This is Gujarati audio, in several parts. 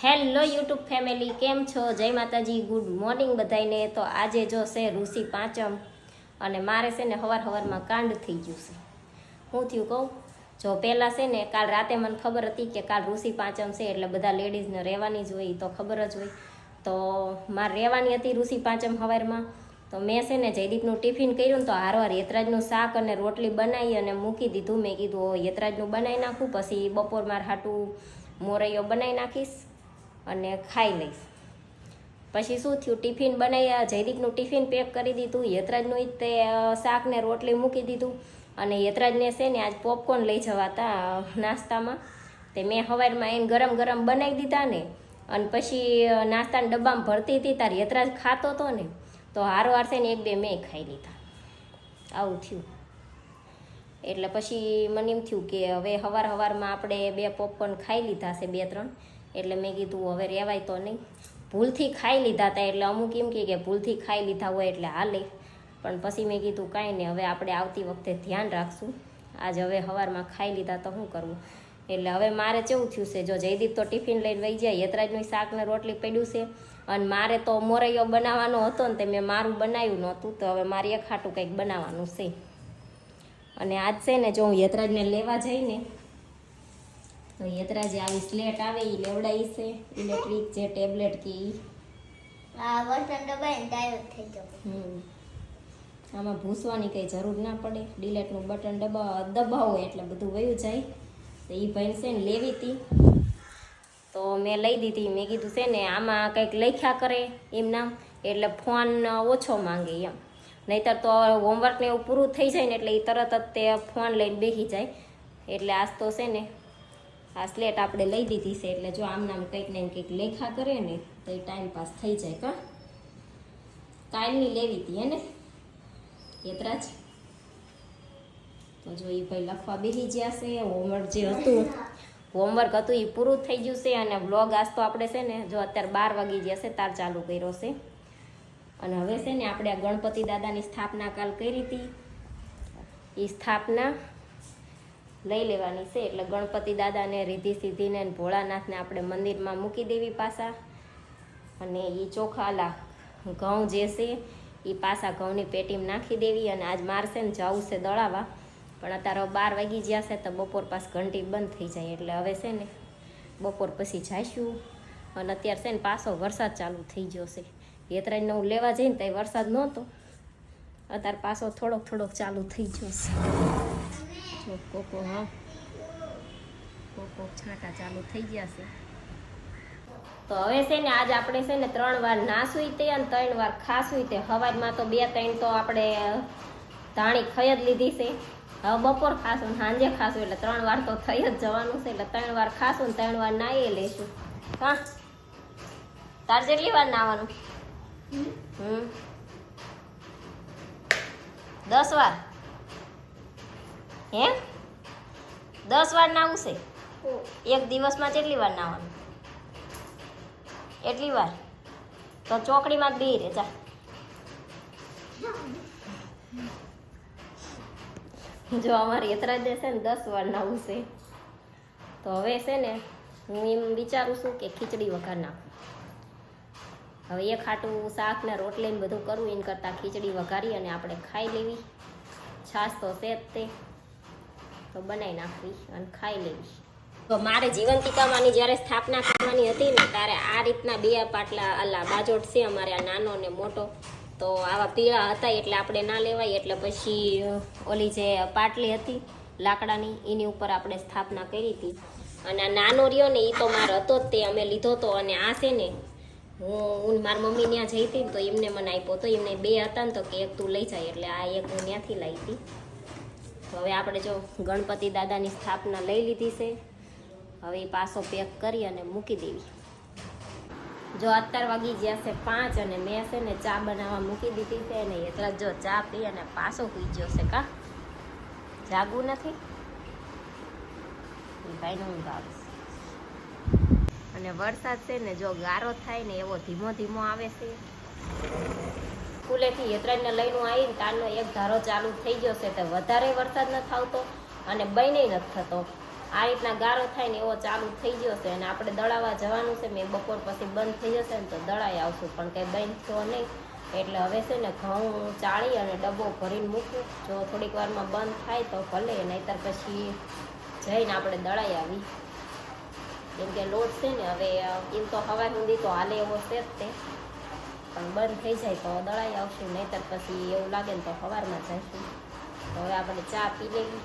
હેલો યુટ્યુબ ફેમિલી, કેમ છો? જય માતાજી, ગુડ મોર્નિંગ બધાને તો આજે જો છે ઋષિ પાંચમ અને મારે છે ને હવાર હવારમાં કાંડ થઈ ગયું છે. હું થયું કહું? જો પહેલાં છે ને કાલ રાતે મને ખબર હતી કે કાલ ઋષિ પાંચમ છે, એટલે બધા લેડીઝને રહેવાની જ હોય તો ખબર જ હોય. તો મારે રહેવાની હતી ઋષિ પાંચમ હવારમાં. તો મેં છે ને જયદીપનું ટિફિન કર્યું ને તો હારવાર યતરાજનું શાક અને રોટલી બનાવી અને મૂકી દીધું. મેં કીધું યતરાજનું બનાવી નાખું, પછી બપોર માર હાટું મોરૈયો બનાવી નાખીશ. અને ખાઈ લઈશ. પછી શું થયું? ટિફિન બનાવ્યા, જયદીપનું ટિફિન પેક કરી દીધું, યતરાજનું તે શાકને રોટલી મૂકી દીધું અને યતરાજને છે ને આજ પોપકોર્ન લઈ જવાતા હતા નાસ્તામાં. તે મેં સવારમાં એને ગરમ ગરમ બનાવી દીધા ને, અને પછી નાસ્તાના ડબ્બામાં ભરતી હતી, તાર યતરાજ ખાતો હતો ને, તો હારવાર છે ને એક બે મેં ખાઈ લીધા. આવું થયું. એટલે પછી મને એમ થયું કે હવે હવાર હવારમાં આપણે બે પોપકોર્ન ખાઈ લીધા છે, બે ત્રણ. એટલે મેં કીધું, હવે રહેવાય તો નહીં. ભૂલથી ખાઈ લીધા હતા એટલે અમુક એમ કહે કે ભૂલથી ખાઈ લીધા હોય એટલે હાલે. પણ પછી મેં કીધું, કાંઈ નહીં, હવે આપણે આવતી વખતે ધ્યાન રાખશું. આજ હવે સવારમાં ખાઈ લીધા તો શું કરવું? એટલે હવે મારે કેવું થયું છે? જો જયદીપ તો ટિફિન લઈને વહી જાય, યતરાજનું શાક ને રોટલી પડ્યું છે. અને મારે તો મોરૈયો બનાવવાનો હતો ને તે મેં મારું બનાવ્યું નહોતું, તો હવે મારે એક ખાટું કંઈક બનાવવાનું છે. અને આજ છે ને જો હું યતરાજને લેવા જઈને તો યતરાજે આવી સ્લેટ આવે એ લેવડાવી છે. ઇલેક્ટ્રિક જે ટેબ્લેટ કે એ આ બટન દબાઈને ડાયોડ થઈ હમ. આમાં ભૂસવાની કંઈ જરૂર ના પડે. ડિલેટનું બટન દબા દબાવો એટલે બધું વયું જાય. તો એ ભાઈ છે ને લેવી હતી તો મેં લઈ દીધી. મેં કીધું છે ને આમાં કંઈક લખ્યા કરે એમ નામ. એટલે ફોન ઓછો માંગે એમ. નહીતર તો હોમવર્કને એવું પૂરું થઈ જાય ને એટલે એ તરત જ તે ફોન લઈને બેસી જાય. એટલે આજ તો છે ને આ સ્લેટ આપણે લઈ દીધી છે એટલે જો આમ નામ કંઈક ને કંઈક લેખા કરે ને, તો એ ટાઈમ પાસ થઈ જાય, કા? કાલની લેવી હતી, હે ને? યતરાજ? તો જો એ ભાઈ લખવા બેસી ગયા છે હોમવર્ક જે હતું હોમવર્ક હતું એ પૂરું થઈ ગયું છે અને વ્લોગ આજ તો આપણે છે ને, જો અત્યારે બાર વાગી ગયા છે, તાર ચાલુ કર્યો છે. અને હવે છે ને, આપણે આ ગણપતિ દાદાની સ્થાપના કાલ કરી હતી. એ સ્થાપના લઈ લેવાની છે એટલે ગણપતિ દાદાને રીધિ સીધીને ભોળાનાથને આપણે મંદિરમાં મૂકી દેવી પાછા. અને એ ચોખાલા ઘઉં જે છે એ પાછા ઘઉંની પેટીમાં નાખી દેવી અને આજ મારશે ને જવું છે દળાવા. પણ અત્યારે બાર વાગી ગયા છે તો બપોર પાસ ઘંટી બંધ થઈ જાય એટલે હવે છે ને બપોર પછી જઈશું. અને અત્યારે છે ને પાછો વરસાદ ચાલુ થઈ ગયો છે. યેતરાજને હું લેવા જઈને ત્યાં વરસાદ નહોતો. અત્યારે પાછો થોડોક થોડોક ચાલુ થઈ ગયો છે. કોકો હા. કોકો છાંટા ચાલુ થઈ ગયા છે. તો હવે છે ને આજ આપણે છે ને ત્રણ વાર નાસુઈ તે અને ત્રણ વાર ખાસુઈ તે. હવાજમાં તો બે ત્રણ તો આપણે ધાણી ખાઈ જ લીધી છે. હવે બપોર ખાશું ને સાંજે ખાશું એટલે ત્રણ વાર તો થઈ જ જવાનું છે. એટલે ત્રણ વાર ખાશું ને ત્રણ વાર નાહીએ લેશું. હા? તાર જેટલી વાર નાવાનું? હમ. દસ વાર? હે? દસ વાર નાવું છે? એક દિવસમાં કેટલી વાર નાવાનું? એટલી વાર? તો ચોકડીમાં જ બી રે જા જો અમારી જે છે ને દસ વાર નાવું છે તો હવે છે ને હું એમ વિચારું છું કે ખીચડી વઘાર નાખું. હવે એક ખાટું શાક ને રોટલી ને બધું કરવું એના કરતાં ખીચડી વઘારી અને આપણે ખાઈ લેવી. છાશ તો છે જ તે. તો બનાવી નાખવી અને ખાઈ લેવી તો મારે જીવંતિકામાંની જ્યારે સ્થાપના કરવાની હતી ને, ત્યારે આ રીતના બે પાટલા અલા બાજોટ છે અમારે આ નાનો ને મોટો. તો આવા પીળા હતા એટલે આપણે ના લેવાય, એટલે પછી ઓલી જે પાટલી હતી લાકડાની, એની ઉપર આપણે સ્થાપના કરી હતી. અને આ નાનો રહ્યો ને એ તો મારો હતો જ તે અમે લીધો હતો અને આ છે ને, હું હું મારી મમ્મી ત્યાં જઈ હતી તો એમને મને આપ્યો તો એમને બે હતા ને, તો કે એક તું લઈ જાય એટલે આ એક હું ત્યાંથી લાવી હતી. તો હવે આપણે જો ગણપતિ દાદાની સ્થાપના લઈ લીધી છે, હવે પાછો પેક કરી અને મૂકી દેવી. જો અત્યાર વાગી ગયા છે પાંચ અને મેં છે ને ચા બનાવવા મૂકી દીધી છે અને એટલા જો ચા પી અને પાસો પી ગયો છે કા, જાગવું નથી? ભાઈને ઊંઘ આવે અને વરસાદ છે ને જો ગારો થાય ને એવો ધીમો ધીમો આવે છે. સ્કૂલેથી યતરાજને લઈને આવીને તારનો એક ધારો ચાલુ થઈ ગયો છે તો વધારે વરસાદ નથી આવતો અને બંને નથી થતો. આ રીતના ગારો થાય ને એવો ચાલુ થઈ ગયો છે અને આપણે દળાવવા જવાનું છે. મેં બપોર પછી બંધ થઈ જશે ને તો દળાઈ આવશું. પણ કંઈ બંધ થયો નહીં. એટલે હવે છે ને ઘઉં ચાળી અને ડબ્બો ભરીને મૂકું. જો થોડીક વારમાં બંધ થાય તો ભલે, નહીતર પછી જઈને આપણે દળાઈ આવી. કેમ કે લોટ છે ને હવે એમ તો હવા સુધી તો હાલે એવો છે જ તે. પણ બંધ થઈ જાય તો દળાઈ આવશું, નહીતર પછી એવું લાગે ને તો સવારમાં જઈશું તો હવે આપણે ચા પી લેવી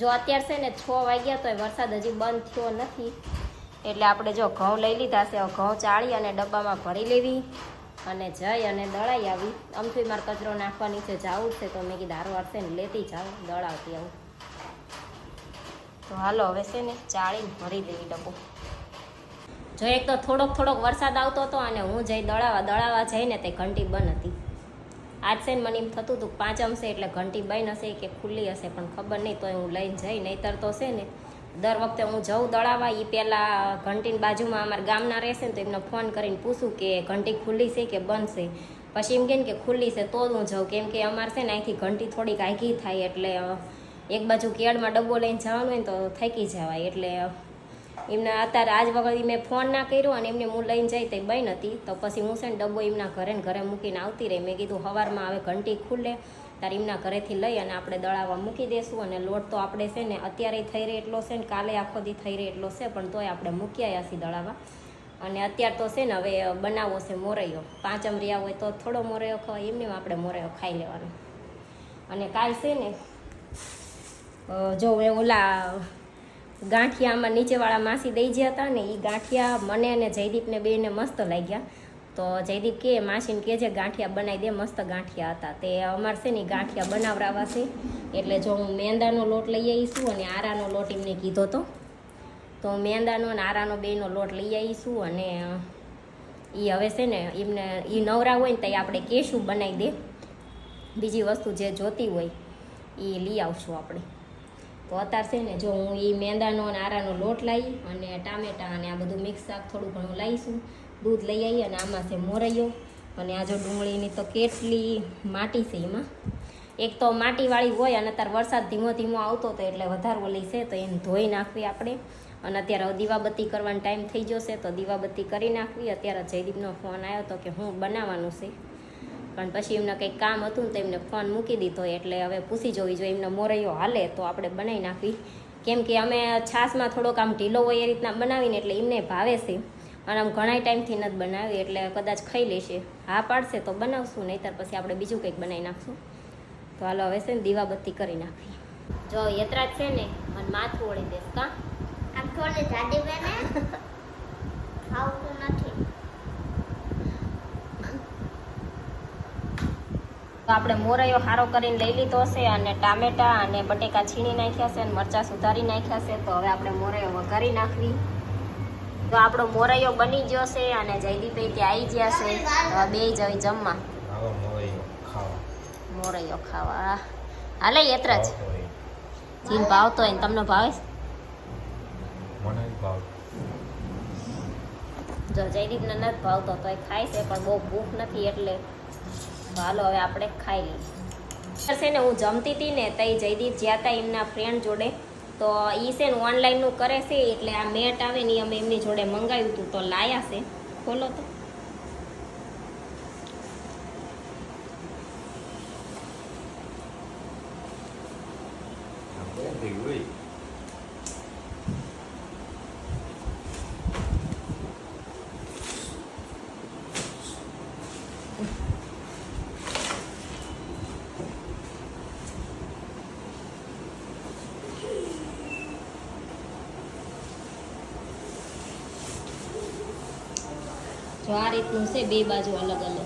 જો અત્યારે છે ને છ વાગ્યા તો વરસાદ હજી બંધ થયો નથી. એટલે આપણે જો ઘઉં લઈ લીધા છે ઘઉં ચાળી અને ડબ્બામાં ભરી લેવી અને જઈ અને દળાઈ આવી. આમથી મારે કચરો નાખવાની છે, જાવું છે તો મેં કીધું હારો વારસે ને લેતી જાઉં, દળાવતી આવું. તો હાલો હવે છે ને ચાળીને ભરી દેવી ડબ્બો. જો એક તો થોડોક થોડોક વરસાદ આવતો હતો અને હું જઈ દળાવા દળાવા જઈને તે ઘંટી બંધ હતી. આજ છે ને મને એમ થતું હતું પાંચ છે એટલે ઘંટી બંધ હશે કે ખુલ્લી હશે, પણ ખબર નહીં તો હું લઈને જઈ, નહીતર તો છે ને દર વખતે હું જઉં દળાવા એ પહેલાં ઘંટીની બાજુમાં અમારા ગામના રહેશે ને તો એમને ફોન કરીને પૂછું કે ઘંટી ખુલ્લી છે કે છે. પછી એમ કે ખુલ્લી છે તો જ હું જાઉં, કેમ કે અમારે છે ને અહીંથી ઘંટી થોડીક આઘી થાય એટલે એક બાજુ કેળમાં ડબ્બો લઈને જવાનું હોય ને તો થાકી જવાય, એટલે એમને અત્યારે આજ વખત મેં ફોન ના કર્યો અને એમને હું લઈને જઈ તે બહેન હતી. તો પછી હું છે ને ડબ્બો એમના ઘરે ને ઘરે મૂકીને આવતી રહી. મેં કીધું સવારમાં હવે ઘંટી ખુલે ત્યારે એમના ઘરેથી લઈ અને આપણે દળાવવા મૂકી દેશું. અને લોટ તો આપણે છે ને અત્યારે થઈ રહે એટલો છે ને કાલે આખો દી થઈ રહે એટલો છે, પણ તોય આપણે મૂકી આવ્યા છીએ દળાવવા. અને અત્યારે તો છે ને હવે બનાવવો છે મોરૈયો. પાંચ રહ્યા હોય તો થોડો મોરૈયો ખવાય, એમને આપણે મોરૈયો ખાઈ લેવાનો. અને કાલ છે ને જો ઓલા ગાંઠિયામાં નીચેવાળા માસી દઈ ગયા હતા ને એ ગાંઠિયા મને અને જયદીપને બેને મસ્ત લાગ્યા. તો જયદીપ કે, માસીને કે છે ગાંઠિયા બનાવી દે, મસ્ત ગાંઠિયા હતા. તે અમારે છે ને ગાંઠિયા બનાવરાવા છે. એટલે જો હું મેંદાનો લોટ લઈ આવીશું અને આરાનો લોટ એમને કીધો તો. તો મેંદાનો અને આરાનો બેનો લોટ લઈ આવીશું અને એ હવે છે ને એમને એ નવરા હોય ને તો આપણે કેશું બનાવી દે. બીજી વસ્તુ જે જોતી હોય એ લઈ આવશું આપણે. તો અત્યારે છે ને જો હું એ મેંદાનો અને આરાનો લોટ લાવી અને ટામેટાં અને આ બધું મિક્સ શાક થોડું ઘણું લાવીશું દૂધ લઈ આવી અને આમાં છે મોરૈયો અને આ જો ડુંગળીની તો કેટલી માટી છે એમાં. એક તો માટીવાળી હોય અને અત્યારે વરસાદ ધીમો ધીમો આવતો હતો એટલે વધારે ઓલી તો એને ધોઈ નાખવી આપણે. અને અત્યારે દીવાબત્તી કરવાનો ટાઈમ થઈ છે તો દીવાબત્તી કરી નાખવી. અત્યારે જયદીપનો ફોન આવ્યો હતો કે હું બનાવવાનું છે. પણ પછી એમને કંઈક કામ હતું ને તો એમને ફોન મૂકી દીધો. એટલે હવે પૂછી જોવી જોઈએ, એમને મોરૈયો હાલે તો આપણે બનાવી નાખવી. કેમ કે અમે છાશમાં થોડોક આમ ઢીલો હોય એ રીતના બનાવીને એટલે એમને ભાવે છે. અને આમ ઘણા ટાઈમથી નથી બનાવી, એટલે કદાચ ખાઈ લેશે. હા પાડશે તો બનાવશું, નહીંતર પછી આપણે બીજું કંઈક બનાવી નાખશું. તો હાલો હવે છે ને દીવાબત્તી કરી નાખવી. જો યત્રા છે ને, મને માથું ઓળી દેશ કાં? આમ થોડી જાડી બને ખાવતું નથી તો આપણે મોરૈયો સારો કરીને લઈ લીધો છે અને ટામેટા અને બટેકા છીણી નાખ્યા છે અને મરચાં સુધારી નાખ્યા છે. તો હવે આપણે મોરૈયો વઘારી નાખવી. તો આપણો મોરૈયો બની ગયો છે અને જયદીપે ત્યાં આવી ગયા છે. હવે બે જઈ જમવા. મોરૈયો ખાવા. હાલે યત્ર જ. જીન ભાવતો હોય ને તમને ભાવે જો જયદીપને નથી ભાવતો તો એ ખાય છે પણ બહુ ભૂખ નથી એટલે હાલો હવે આપણે ખાઈ લઈએ. છે ને, હું જમતી હતી ને તઈ જયદીપ જ્યાં હતા એમના ફ્રેન્ડ જોડે. તો એ છે ને ઓનલાઈનનું કરે છે, એટલે આ મેટ આવે ને અમે એમની જોડે મંગાવ્યું હતું, તો લાયા છે. ખોલો તો હોય જો આ રીતનું છે બે બાજુ અલગ અલગ.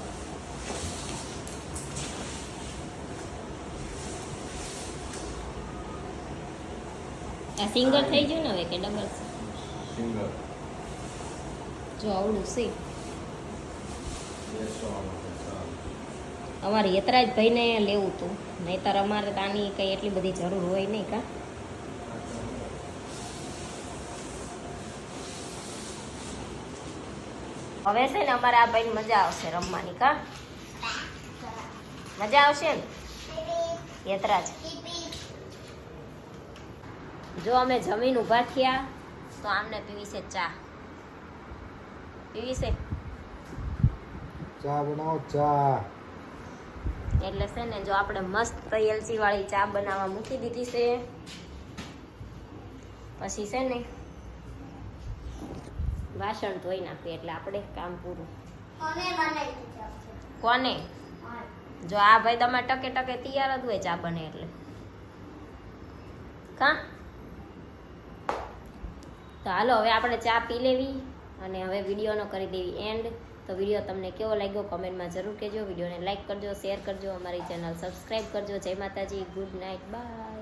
આ સિંગલ થઈ ગયું ને હવે કે ડબલ? સિંગલ. જો આવડું છે. અમારે યતરાજ ભાઈને લેવું હતું. નહીતર અમારે તાની કંઈ એટલી બધી જરૂર હોય નહીં કા? હવે છે ને અમારે આ ભાઈ મજા આવશે રમવાની કા? મજા આવશે ને? યતરાજ. જો અમે જમીન ઊભા થયા તો આમને પીવી છે ચા. પીવી છે ચા બનાવો ચા. એટલે છે ને જો આપણે મસ્ત એલચી વાળી ચા બનાવવા મૂકી દીધી છે. પછી છે ને વાસણ ધોઈ નાખીએ એટલે આપણે કામ પૂરું. કોને. જો આ ભાઈ તમારે ટકે ટકે તૈયાર જ હોય ચા બને એટલે. કા? તો હાલો હવે આપણે ચા પી લેવી અને હવે વિડીયોનો કરી દેવી એન્ડ. તો વીડિયો તમને કેવો લાગ્યો કોમેન્ટમાં જરૂર કહેજો. વિડીયોને લાઈક કરજો શેર કરજો અમારી ચેનલ સબસ્ક્રાઈબ કરજો. જય માતાજી ગુડ નાઇટ બાય.